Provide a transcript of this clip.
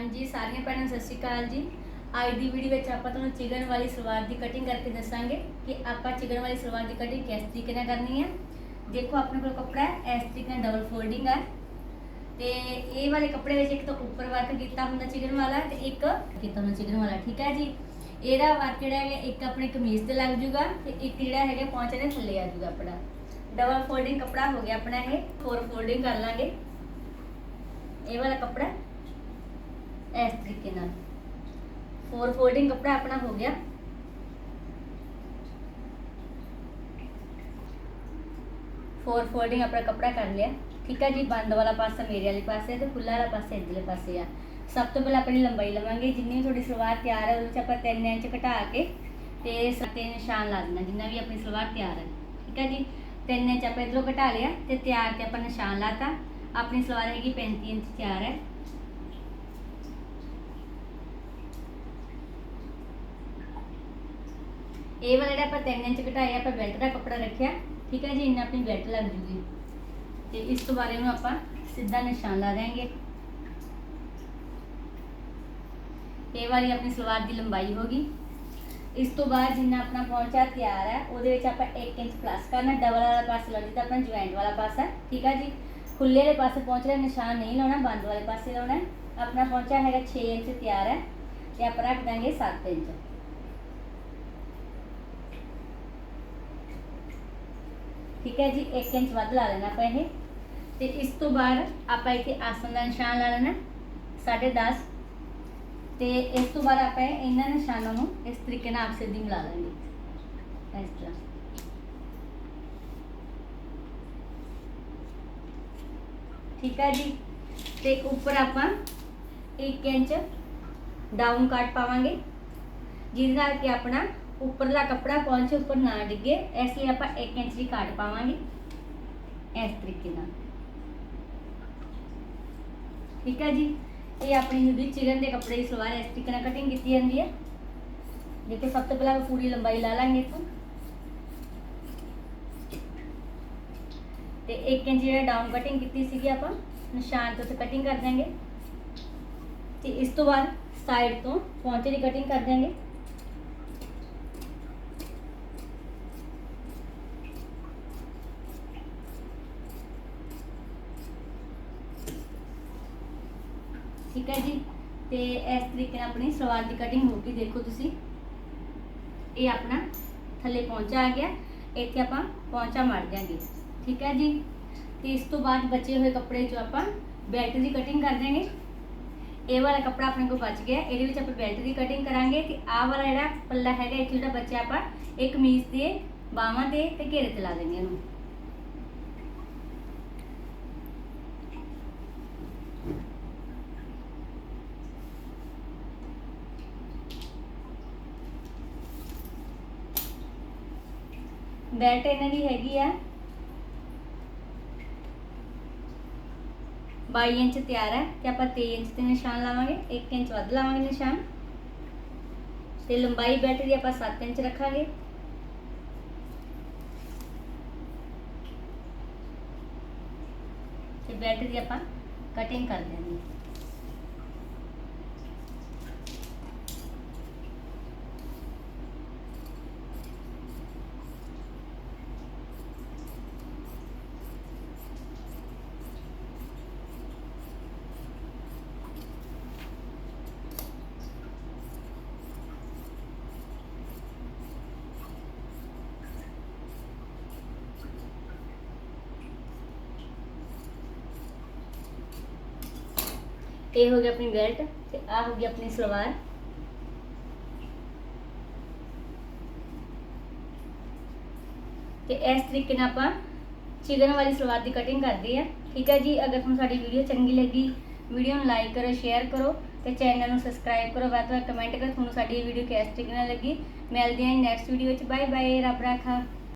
ਹਾਂਜੀ ਸਾਰੀਆਂ ਭੈਣਾਂ ਨੂੰ ਸਤਿ ਸ਼੍ਰੀ ਅਕਾਲ ਜੀ। ਅੱਜ ਦੀ ਵੀਡੀਓ ਵਿੱਚ ਆਪਾਂ ਤੁਹਾਨੂੰ ਚਿਕਨ ਵਾਲੀ ਸਲਵਾਰ ਦੀ ਕਟਿੰਗ ਕਰਕੇ ਦੱਸਾਂਗੇ ਕਿ ਆਪਾਂ ਚਿਕਨ ਵਾਲੀ ਸਲਵਾਰ ਦੀ ਕਟਿੰਗ ਕਿਸ ਤਰੀਕੇ ਨਾਲ ਕਰਨੀ ਹੈ। ਦੇਖੋ, ਆਪਣੇ ਕੋਲ ਕੱਪੜਾ ਹੈ, ਇਸ ਤਰੀਕੇ ਨਾਲ ਡਬਲ ਫੋਲਡਿੰਗ ਹੈ। ਤੇ ਇਹ ਵਾਲੇ ਕੱਪੜੇ ਵਿੱਚ ਇੱਕ ਤਾਂ ਉੱਪਰ ਵਰਕ ਕੀਤਾ ਹੁੰਦਾ ਚਿਕਨ ਵਾਲਾ ਤੇ ਇੱਕ ਕੀਤਾ ਹੁੰਦਾ ਚਿਕਨ ਵਾਲਾ, ਠੀਕ ਹੈ ਜੀ? ਇਹਦਾ ਵਰਕ ਜਿਹੜਾ ਹੈ ਇੱਕ ਆਪਣੇ ਕਮੀਜ਼ ਤੇ ਲੱਗ ਜੂਗਾ ਤੇ ਇੱਕ ਜਿਹੜਾ ਹੈਗਾ ਪਹੁੰਚੇ ਦੇ ਥੱਲੇ ਆ ਜੂਗਾ ਆਪਣਾ। ਡਬਲ ਫੋਲਡਿੰਗ ਕੱਪੜਾ ਹੋ ਗਿਆ ਆਪਣਾ ਇਹ ਫੋਰ ਫੋਲਡਿੰਗ ਕਰ ਲਾਂਗੇ। ਇਹ ਵਾਲਾ ਕੱਪੜਾ ਇਸ ਤਰੀਕੇ ਨਾਲ। ਫੋਰ ਫੋਲਡਿੰਗ ਕੱਪੜਾ ਆਪਣਾ ਹੋ ਗਿਆ। ਫੋਰ ਫੋਲਡਿੰਗ ਆਪਣਾ ਕੱਪੜਾ ਕਰ ਲਿਆ। ਠੀਕ ਹੈ ਜੀ, ਬੰਦ ਵਾਲਾ ਪਾਸਾ ਮੇਰੇ ਵਾਲੇ ਪਾਸੇ ਤੇ ਖੁੱਲਾ ਵਾਲਾ ਪਾਸਾ ਇਧਰਲੇ ਪਾਸੇ ਆ। ਸਭ ਤੋਂ ਪਹਿਲਾਂ ਆਪਣੀ ਲੰਬਾਈ ਲਵਾਂਗੇ। ਜਿੰਨੀ ਤੁਹਾਡੀ ਸਲਵਾਰ ਤਿਆਰ ਹੈ ਉਹਦੇ 'ਚ ਆਪਾਂ 3 ਇੰਚ ਘਟਾ ਕੇ ਤੇ ਸਤੇ ਨਿਸ਼ਾਨ ਲਾ ਦੇਣਾ, ਜਿੰਨਾ ਵੀ ਆਪਣੀ ਸਲਵਾਰ ਤਿਆਰ ਹੈ ਠੀਕ ਹੈ ਜੀ? 3 ਇੰਚ ਆਪਾਂ ਇਧਰੋਂ ਘਟਾ ਲਿਆ ਤੇ ਤਿਆਰ ਤੇ ਆਪਾਂ ਨਿਸ਼ਾਨ ਲਾਤਾ। ਆਪਣੀ ਸਲਵਾਰ ਹੈਗੀ 35 ਇੰਚ ਤਿਆਰ ਹੈ ਇਹ ਵਾਲਾ ਜਿਹੜਾ ਆਪਾਂ 3 ਇੰਚ ਘਟਾਇਆ, ਆਪਾਂ ਬੈਲਟ ਦਾ ਕੱਪੜਾ ਰੱਖਿਆ, ਠੀਕ ਹੈ ਜੀ, ਇੰਨਾ ਆਪਣੀ ਬੈਲਟ ਲੱਗ ਜੂਗੀ। ਤੇ ਇਸ ਤੋਂ ਬਾਅਦ ਇਹਨੂੰ ਆਪਾਂ ਸਿੱਧਾ ਨਿਸ਼ਾਨ ਲਾ ਦੇਾਂਗੇ ਇਹ ਵਾਲੀ ਆਪਣੀ ਸਲਵਾਰ ਦੀ ਲੰਬਾਈ ਹੋ ਗਈ। ਇਸ ਤੋਂ ਬਾਅਦ ਜਿੰਨਾ ਆਪਣਾ ਪਹੁੰਚਾ ਤਿਆਰ ਹੈ, ਉਹਦੇ ਵਿੱਚ ਆਪਾਂ 1 ਇੰਚ ਪਲੱਸ ਕਰਨਾ ਡਬਲ ਵਾਲਾ ਪਾਸਾ ਲਾਉਣਾ ਜਿੱਦਾਂ ਆਪਣਾ ਜੁਆਇੰਟ ਵਾਲਾ ਪਾਸਾ ਠੀਕ ਹੈ ਜੀ। ਖੁੱਲੇ ਵਾਲੇ ਪਾਸੇ ਪਹੁੰਚ ਰਿਹਾ, ਨਿਸ਼ਾਨ ਨਹੀਂ ਲਾਉਣਾ, ਬੰਦ ਵਾਲੇ ਪਾਸੇ ਲਾਉਣਾ ਆਪਣਾ ਪਹੁੰਚਾ ਹੈਗਾ 6 ਇੰਚ ਤਿਆਰ ਹੈ, ਤੇ ਆਪਾਂ ਰੱਖ ਦਾਂਗੇ 7 ਇੰਚ। ਠੀਕ ਹੈ ਜੀ 1 ਇੰਚ ਵੱਧ ਲਾ ਲੈਣਾ ਆਪਾਂ ਇਹ। ਤੇ ਇਸ ਤੋਂ ਬਾਅਦ ਆਪਾਂ ਇੱਥੇ ਆਸਨ ਦਾ ਨਿਸ਼ਾਨ ਲਾ ਲੈਣਾ 10.5 ਤੇ ਇਸ ਤੋਂ ਬਾਅਦ ਆਪਾਂ ਇਹਨਾਂ ਨਿਸ਼ਾਨਾਂ ਨੂੰ ਇਸ ਤਰੀਕੇ ਨਾਲ ਆਪਸੇ ਦੀ ਮਿਲਾ ਲਾਂਗੇ। ਇਸ ਤਰ੍ਹਾਂ। ਠੀਕ ਹੈ ਜੀ, ਤੇ ਉੱਪਰ ਆਪਾਂ 1 ਇੰਚ ਡਾਊਨ ਕੱਟ ਪਾਵਾਂਗੇ, ਜਿਹਦੇ ਨਾਲ ਕਿ ਆਪਣਾ ਉੱਪਰਲਾ ਕੱਪੜਾ ਪਹੁੰਚੇ ਉੱਪਰ ਨਾ ਡਿੱਗੇ ਇਸ ਲਈ ਆਪਾਂ 1 ਇੰਚ ਦੀ ਕੱਟ ਪਾਵਾਂਗੇ, ਇਸ ਤਰੀਕੇ ਨਾਲ। ਠੀਕ ਹੈ ਜੀ? ਇਹ ਆਪਣੀ ਜਿਹੜੀ ਚਿਕਨ ਦੇ ਕੱਪੜੇ ਦੀ ਸਲਵਾਰ ਇਸ ਤਰੀਕੇ ਨਾਲ ਕਟਿੰਗ ਕੀਤੀ ਜਾਂਦੀ ਹੈ ਦੇਖੋ, ਸਭ ਤੋਂ ਪਹਿਲਾਂ ਆਪਾਂ ਪੂਰੀ ਲੰਬਾਈ ਲਾ ਲਾਂਗੇ ਇੱਥੋਂ। ਤੇ 1 ਇੰਚ ਜਿਹੜਾ ਡਾਊਨ ਕਟਿੰਗ ਕੀਤੀ ਸੀਗੀ ਆਪਾਂ, ਨਿਸ਼ਾਨ ਤੋਂ ਤੇ ਕਟਿੰਗ ਕਰ ਦਾਂਗੇ ਤੇ ਇਸ ਤੋਂ ਬਾਅਦ ਸਾਈਡ ਤੋਂ ਪੌਂਚੇ ਦੀ ਕਟਿੰਗ ਕਰ ਦਾਂਗੇ ਠੀਕ ਹੈ ਜੀ। ਤੇ ਇਸ ਤਰੀਕੇ ਨਾਲ ਆਪਣੀ ਸਲਵਾਰ ਦੀ ਕਟਿੰਗ ਹੋ ਗਈ, ਦੇਖੋ ਤੁਸੀਂ। ਇਹ ਆਪਣਾ ਥੱਲੇ ਪਹੁੰਚਾ ਆ ਗਿਆ। ਇੱਥੇ ਆਪਾਂ ਪਹੁੰਚਾ ਮਾਰ ਦਿਆਂਗੇ। ਠੀਕ ਹੈ ਜੀ। ਤੇ ਇਸ ਤੋਂ ਬਾਅਦ ਬਚੇ ਹੋਏ ਕੱਪੜੇ ਜੋ ਆਪਾਂ ਬੈਲਟ ਦੀ ਕਟਿੰਗ ਕਰ ਦਿਆਂਗੇ। ਇਹ ਵਾਲਾ ਕੱਪੜਾ ਆਪਣੇ ਕੋਲ ਬਚ ਗਿਆ। ਇਹਦੇ ਵਿੱਚ ਆਪਾਂ ਬੈਲਟ ਦੀ ਕਟਿੰਗ ਕਰਾਂਗੇ ਤੇ ਆਹ ਵਾਲਾ ਜਿਹੜਾ ਪੱਲਾ ਹੈਗਾ, ਇੱਥੇ ਜਿਹੜਾ ਬਚਿਆ ਆਪਾਂ, ਇਹ ਕਮੀਜ਼ ਦੇ, ਬਾਹਾਂ ਦੇ ਤੇ ਘੇਰੇ ਤੇ ਲਾ ਦੇਣੀ ਇਹਨੂੰ। ਬੈਟ ਇਹਨਾਂ ਦੀ ਹੈਗੀ ਆ 22 ਇੰਚ ਤਿਆਰ ਹੈ ਤੇ ਆਪਾਂ 23 ਇੰਚ ਤੇ ਨਿਸ਼ਾਨ ਲਾਵਾਂਗੇ 1 ਇੰਚ ਵੱਧ ਲਾਵਾਂਗੇ ਨਿਸ਼ਾਨ। ਤੇ ਲੰਬਾਈ ਬੈਲਟ ਦੀ ਆਪਾਂ 7 ਇੰਚ ਰੱਖਾਂਗੇ। ਤੇ ਬੈਲਟ ਦੀ ਆਪਾਂ ਕਟਿੰਗ ਕਰ ਦਿਆਂਗੇ। ਇਹ ਹੋ ਗਈ ਆਪਣੀ ਬੈਲਟ ਤੇ ਆ ਹੋ ਗਈ ਆਪਣੀ ਸਲਵਾਰ। ਤੇ ਇਸ ਤਰੀਕੇ ਨਾਲ ਆਪਾਂ ਚਿਕਨ ਵਾਲੀ ਸਲਵਾਰ ਦੀ ਕਟਿੰਗ ਕਰਦੇ ਆ ਠੀਕ ਹੈ ਜੀ, ਅਗਰ ਤੁਹਾਨੂੰ ਸਾਡੀ ਵੀਡੀਓ ਚੰਗੀ ਲੱਗੀ ਵੀਡੀਓ ਨੂੰ ਲਾਈਕ ਕਰੋ ਸ਼ੇਅਰ ਕਰੋ ਤੇ ਚੈਨਲ ਨੂੰ ਸਬਸਕ੍ਰਾਈਬ ਕਰੋ। ਵੱਧ ਤੋਂ ਵੱਧ ਕਮੈਂਟ ਕਰੋ, ਤੁਹਾਨੂੰ ਸਾਡੀ ਇਹ ਵੀਡੀਓ ਕਿਸ ਤਰੀਕੇ ਨਾਲ ਲੱਗੀ। ਮਿਲਦੇ ਹਾਂ ਨੈਕਸਟ ਵੀਡੀਓ ਵਿੱਚ ਬਾਏ ਬਾਏ ਰੱਬ ਰਾਖਾ।